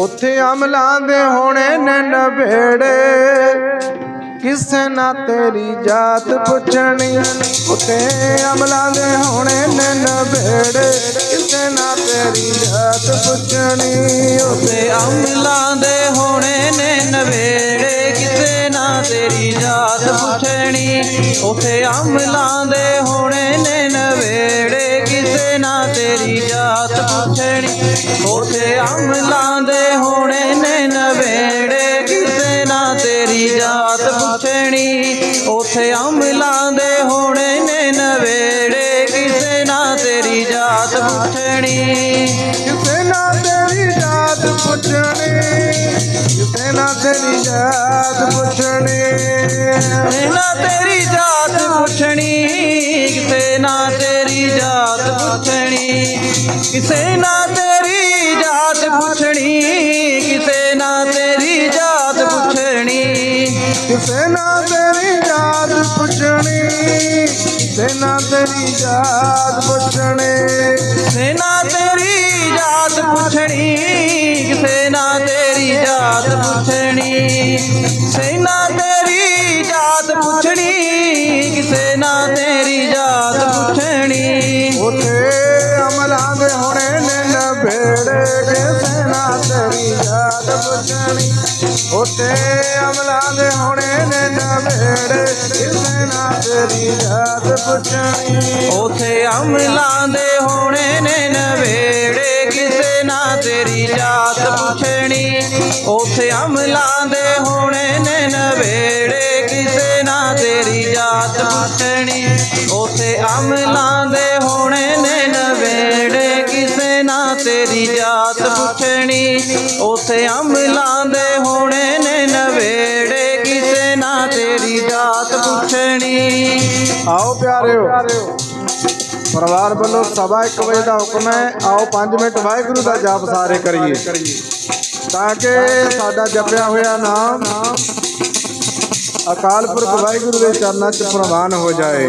ਉੱਥੇ ਅਮਲਾਂ ਦੇ ਹੋਣੇ ਨੇ ਨਵੇੜੇ। ਕਿਸੇ ਨਾ ਤੇਰੀ ਜਾਤ ਪੁੱਛਣੀ। ਉੱਥੇ ਅਮਲਾਂ ਦੇ ਹੋਣੇ ਨੇ ਨਵੇੜੇ। ਕਿਸੇ ਨਾ ਤੇਰੀ ਜਾਤ ਪੁੱਛਣੀ। ਉੱਥੇ ਤੇ ਅਮਲਾਂ ਦੇ ਹੋਣੇ ਨੇ ਨਵੇੜੇ। ਕਿਸੇ ਨਾ ਤੇਰੀ ਜਾਤ ਪੁੱਛਣੀ। ਉਥੇ ਅਮਲਾਂ ਦੇ ਹੋਣੇ ਨੇ ਨਵੇੜੇ। ਕਿਸੇ ਨਾ ਤੇਰੀ ਜਾਤ ਪੁੱਛਣੀ। ਉਥੇ ਅਮਲਾਂ ਜਾਤ ਪੁੱਛਣੀ ਉਥੇ ਅਮਲਾਂ ਦੇ ਹੋਣੇ ਨੇ ਨਵੇੜੇ। ਕਿਸੇ ਨਾ ਤੇਰੀ ਜਾਤ ਪੁੱਛਣੀ। ਕਿਸੇ ਨਾ ਤੇਰੀ ਜਾਤ ਪੁੱਛਣੀ ਕਿਸੇ ਨਾ ਤੇਰੀ ਜਾਤ ਪੁੱਛਣੀ। ਨਾ ਤੇਰੀ ਜਾਤ ਪੁੱਛਣੀ ਕਿਸੇ ਨਾ ਤੇਰੀ ਜਾਤ ਪੁੱਛਣੀ। ਕਿਸੇ ਨਾ ਤੇਰੀ ਜਾਤ ਕਿਸੇ ਨਾ ਤੇਰੀ ਜਾਤ ਪੁੱਛਣੀ ਕਿਸੇ ਨਾ ਤੇਰੀ ਜਾਤ ਪੁੱਛਣੀ। ਕਿਸੇ ਨਾ ਤੇਰੀ ਜਾਤ ਪੁੱਛਣੀ ਕਿਸੇ ਨਾ ਤੇਰੀ ਜਾਤ ਪੁੱਛਣੀ। ਕਿਸੇ ਨਾ ਤੇਰੀ ਜਾਤ ਪੁੱਛਣੀ ਕਿਸੇ ਨਾ ਤੇਰੀ ਜਾਤ ਪੁੱਛਣੀ। ਉਥੇ ਅਮਲਾਂ ਦੇ ਹੋਣੇ ਨੇ ਨਵੇੜੇ ਕਿਸੇ ਨਾ ਤੇਰੀ ਜਾਤ ਪੁੱਛਣੀ ਉਥੇ ਅਮਲਾਂ ਦੇ ਹੋਣੇ ਨੇ ਨਵੇੜੇ ਕਿਸੇ ਨਾ ਤੇਰੀ ਯਾਦ ਪੁੱਛਣੀ। ਉਥੇ ਅਮਲਾਂ ਦੇ ਹੋਣੇ ਨੇ ਨਵੇੜੇ ਕਿਸੇ ਨਾ ਤੇਰੀ ਜਾਤ ਪੁੱਛਣੀ। ਉਥੇ ਅਮਲਾਂ ਦੇ ਹੋਣੇ ਨੇ ਨਵੇੜੇ ਕਿਸੇ ਨਾ ਤੇਰੀ ਜਾਤ ਪੁੱਛਣੀ। ਉਥੇ ਅਮਲਾਂ ਦੇ ਹੋਣੇ ਨੇ ਨਵੇੜੇ ਕਿਸੇ ਨਾ ਤੇਰੀ ਜਾਤ ਪੁੱਛਣੀ। ਉਥੇ ਅਮਲਾਂ ਆਓ ਪਿਆਰਿਓ। ਪਰਿਵਾਰ ਵੱਲੋਂ ਸਵਾ 1 ਵਜੇ ਦਾ ਹੁਕਮ ਹੈ। ਆਓ 5 ਮਿੰਟ ਵਾਹਿਗੁਰੂ ਦਾ ਜਾਪ ਸਾਰੇ ਕਰੀਏ। ਤਾਂ ਕਿ ਸਾਡਾ ਜਪਿਆ ਹੋਇਆ ਨਾਮ ਅਕਾਲ ਪੁਰਖ ਵਾਹਿਗੁਰੂ ਦੇ ਚਰਨਾਂ 'ਚ ਪ੍ਰਵਾਨ ਹੋ ਜਾਏ।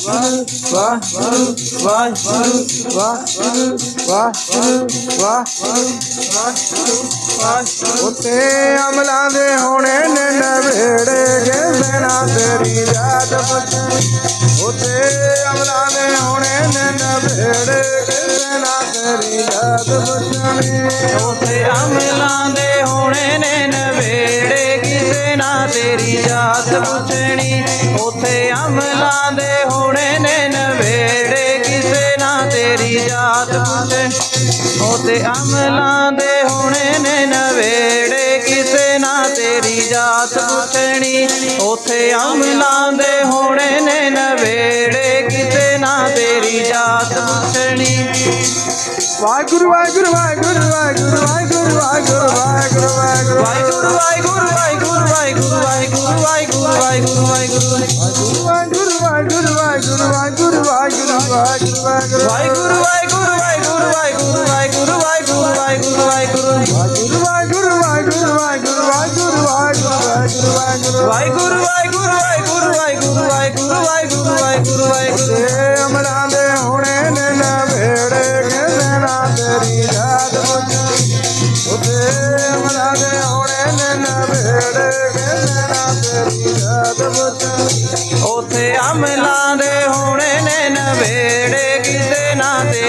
ਉਤੇ ਅਮਲਾਂ ਦੇ ਹੋਣੇ ਨੇ ਨਵੇੜੇ ਕਿਸੇ ਨਾ ਤੇਰੀ ਜਾਤ ਪੁੱਛਣੀ ਉਤੇ ਅਮਲਾਂ ਦੇ ਹੋਣੇ ਨੇ ਨਵੇੜੇ ਕਿਸੇ ਨਾ ਤੇਰੀ ਜਾਤ ਪੁੱਛਣੀ ਉਥੇ ਅਮਲਾਂ ਦੇ ਹੋਣੇ ਨੇ ਨਵੇੜੇ ਕਿਸੇ ਨਾ ਤੇਰੀ ਜਾਤ ਪੁੱਛਣੀ ਉਥੇ ਅਮਲਾਂ ਦੇ ਹੋਣੇ ਨੇ ਨਵੇੜੇ ਕਿਸੇ ਨਾ ਤੇਰੀ ਜਾਤ ਪੁੱਛਣੀ ਉਥੇ ਅਮਲਾਂ ਦੇ ਹੋਣੇ ਨੇ ਨਵੇੜੇ ਕਿਸੇ ਨਾ ਤੇਰੀ ਜਾਤ ਪੁੱਛਣੀ ਉਥੇ ਅਮਲਾਂ ਦੇ ਹੋਣੇ ਨੇ ਨਵੇੜੇ ਕਿਸੇ ਨਾ ਤੇਰੀ ਜਾਤ ਪੁੱਛਣੀ ਵਾਹਿਗੁਰੂ ਵਾਹਿਗੁਰੂ ਵਾਹਿਗੁਰੂ ਵਾਹਿਗੁਰੂ ਵਾਹਿਗੁਰੂ ਵਾਹਿਗੁਰੂ ਵਾਹਿਗੁਰੂ ਵਾਹਿਗੁਰੂ ਵਾਹਿਗੁਰੂ ਵਾਹਿਗੁਰੂ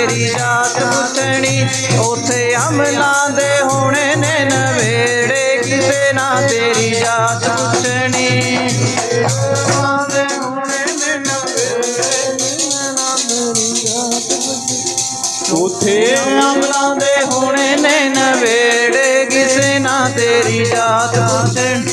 ਤੇਰੀ ਜਾਤ ਪੁੱਛਣੀ, ਉਥੇ ਅਮਲਾਂ ਦੇ ਹੋਣੇ ਨੇ ਨਵੇੜੇ। ਕਿਸੇ ਨਾ ਤੇਰੀ ਜਾਤ ਪੁੱਛਣੀ ਅਮਰਾਂ ਦੇ ਹੋਣੇ ਨੇ ਨਵੇੜੇ। ਉਥੇ ਅਮਲਾਂ ਦੇ ਹੋਣੇ ਨੇ ਨਵੇੜੇ, ਕਿਸੇ ਨਾ ਤੇਰੀ ਜਾਤ ਪੁੱਛਣ।